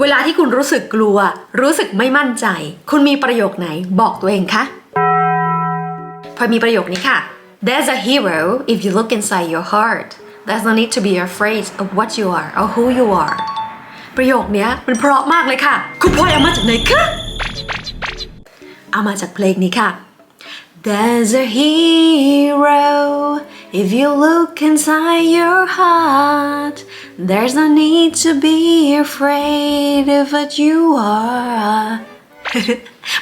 เวลาที่คุณรู้สึกกลัว รู้สึกไม่มั่นใจ คุณมีประโยคไหนบอกตัวเองคะพอมีประโยคนี้ค่ะ There's a hero if you look inside your heart There's no need to be afraid of what you are or who you are ประโยคนี้มันเพราะมากเลยค่ะ คุณพลอยเอามาจากไหนคะเอามาจากเพลงนี้ค่ะ There's a hero if you look inside your heart. There's no need to be afraid of what you are.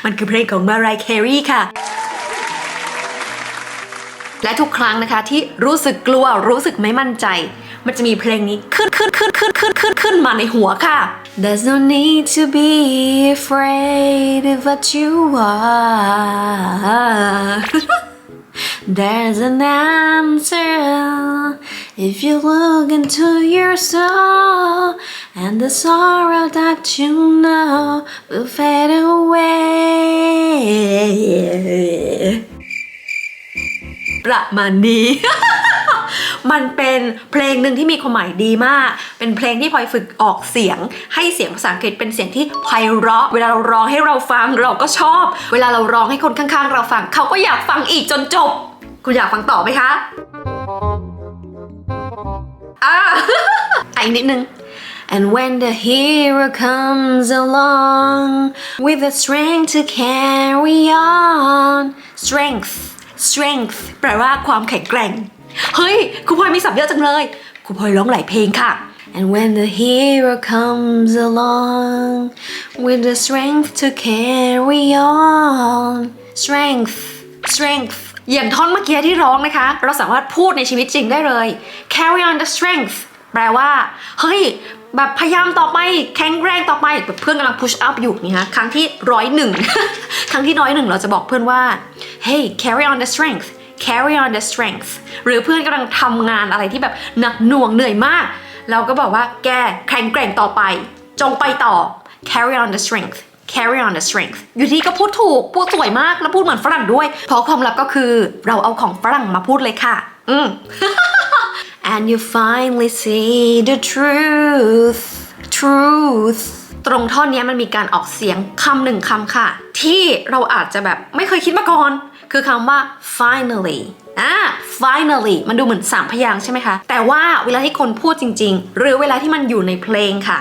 มันคือเพลงของมารายแครีค่ะ และทุกครั้งนะคะที่รู้สึกกลัวรู้สึกไม่มั่นใจ มันจะมีเพลงนี้ขึ้นขึ้นขึ้นขึ้นขึ้นขึ้นขึ้นมาในหัวค่ะ There's no need to be afraid of what you are There's an answer if you look into your soul, and the sorrow that you know will fade away. ประมาณนี้ มันเป็นเพลงหนึ่งที่มีความหมายดีมาก เป็นเพลงที่พลอยฝึกออกเสียง ให้เสียงภาษาอังกฤษเป็นเสียงที่ไพเราะ เวลาเราร้องให้เราฟังเราก็ชอบ เวลาเราร้องให้คนข้างๆ เราฟัง เขาก็อยากฟังอีกจนจบ คุณอยากฟังต่อไหมคะ อ่าอะอีกนิดนึง And when the hero comes along with the strength to carry on strength strength แปลว่าความแข็งแกร่ง เฮ้ยครูพลอยมีศัพท์เยอะจังเลยครูพลอยร้องหลายเพลงค่ะ And when the hero comes along with the strength to carry on strength strength อย่างท่อนเมื่อกี้ที่ร้องนะคะ เราสามารถพูดในชีวิตจริงได้เลย carry on the strength แปลว่า เฮ้ย แบบพยายามต่อไป แข็งแรงต่อไปแบบเพื่อนกำลัง push up อยู่นี่ฮะครั้งที่ร้อยหนึ่งครั้งที่ร้อยหนึ่งเราจะบอกเพื่อนว่า hey carry on the strength carry on the strength หรือเพื่อนกำลังทำงานอะไรที่แบบหนักหน่วงเหนื่อยมาก เราก็บอกว่าแกแข็งแกร่งต่อไป จงไปต่อ carry on the strength carry on the strength อยู่ที่ก็พูดถูก พูดสวยมากแล้วพูดเหมือนฝรั่งด้วย เพราะความลับก็คือเราเอาของฝรั่งมาพูดเลยค่ะ อืม and you finally see the truth truth ตรงท่อนนี้มันมีการออกเสียงคำหนึ่งคำค่ะ ที่เราอาจจะแบบไม่เคยคิดมาก่อน คือคำว่า finally อ่า finally มันดูเหมือนสามพยางค์ใช่ไหมคะ แต่ว่าเวลาที่คนพูดจริง ๆ หรือเวลาที่มันอยู่ในเพลงค่ะ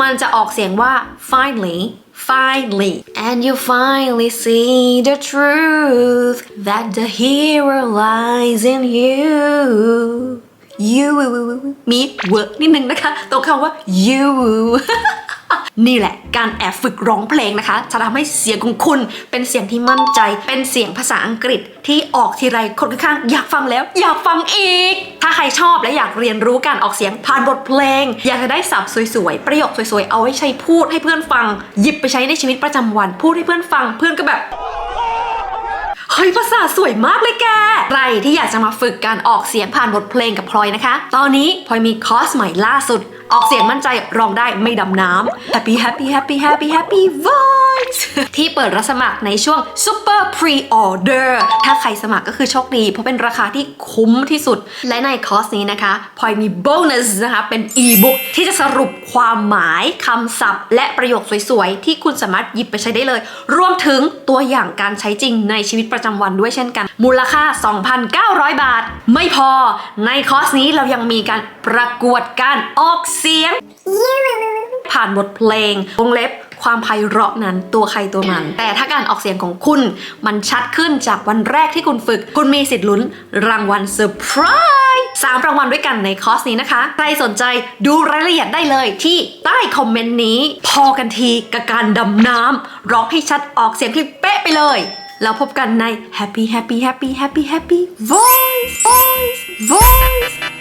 มันจะออกเสียงว่า finally finally and you finally see the truth that the hero lies in you you มีเวิร์กนิดนึงนะคะ ตรงคำว่า you นี่แหละการแอบฝึกร้องเพลงนะคะจะทำให้เสียงของคุณเป็นเสียงที่มั่นใจ เป็นเสียงภาษาอังกฤษที่ออกทีไรคนข้างอยากฟังแล้ว อยากฟังอีก ถ้าใครชอบและอยากเรียนรู้การออกเสียงผ่านบทเพลง อยากจะได้ศัพท์สวยๆประโยคสวยๆเอาไว้ใช้พูดให้เพื่อนฟัง หยิบไปใช้ในชีวิตประจำวัน พูดให้เพื่อนฟังเพื่อนก็แบบ เฮ้ยภาษาสวยมากเลยแก ใครที่อยากจะมาฝึกการออกเสียงผ่านบทเพลงกับพลอยนะคะ ตอนนี้พลอยมีคอร์สใหม่ล่าสุด ออกเสียงมั่นใจร้องได้ไม่ดำน้ำ Happy Happy Happy Happy Happy Voice ที่เปิดรับสมัครในช่วง Super Pre-Order ถ้าใครสมัครก็คือโชคดี เพราะเป็นราคาที่คุ้มที่สุด และในคอร์สนี้นะคะพลอยมีโบนัสนะคะ เป็น e-book ที่จะสรุปความหมายคำศัพท์ และประโยคสวยๆ ที่คุณสามารถหยิบไปใช้ได้เลย รวมถึงตัวอย่างการใช้จริงในชีวิตประจำวันด้วยเช่นกัน มูลค่า 2,900 บาท ไม่พอ ในคอร์สนี้เรายังมีการประกวดการออกเสียง ผ่านบทเพลงวงเล็บความไพเราะนั้นตัวใครตัวมัน แต่ถ้าการออกเสียงของคุณมันชัดขึ้นจากวันแรกที่คุณฝึก คุณมีสิทธิ์ลุ้นรางวัลเซอร์ไพรส์สามรางวัลด้วยกันในคอร์สนี้นะคะ ใครสนใจดูรายละเอียดได้เลยที่ใต้คอมเมนต์นี้ พอกันทีกับการดำน้ำร้องให้ชัดออกเสียงให้เป๊ะไปเลย แล้วพบกันใน Happy Happy Happy Happy Happy Voice Voice Voice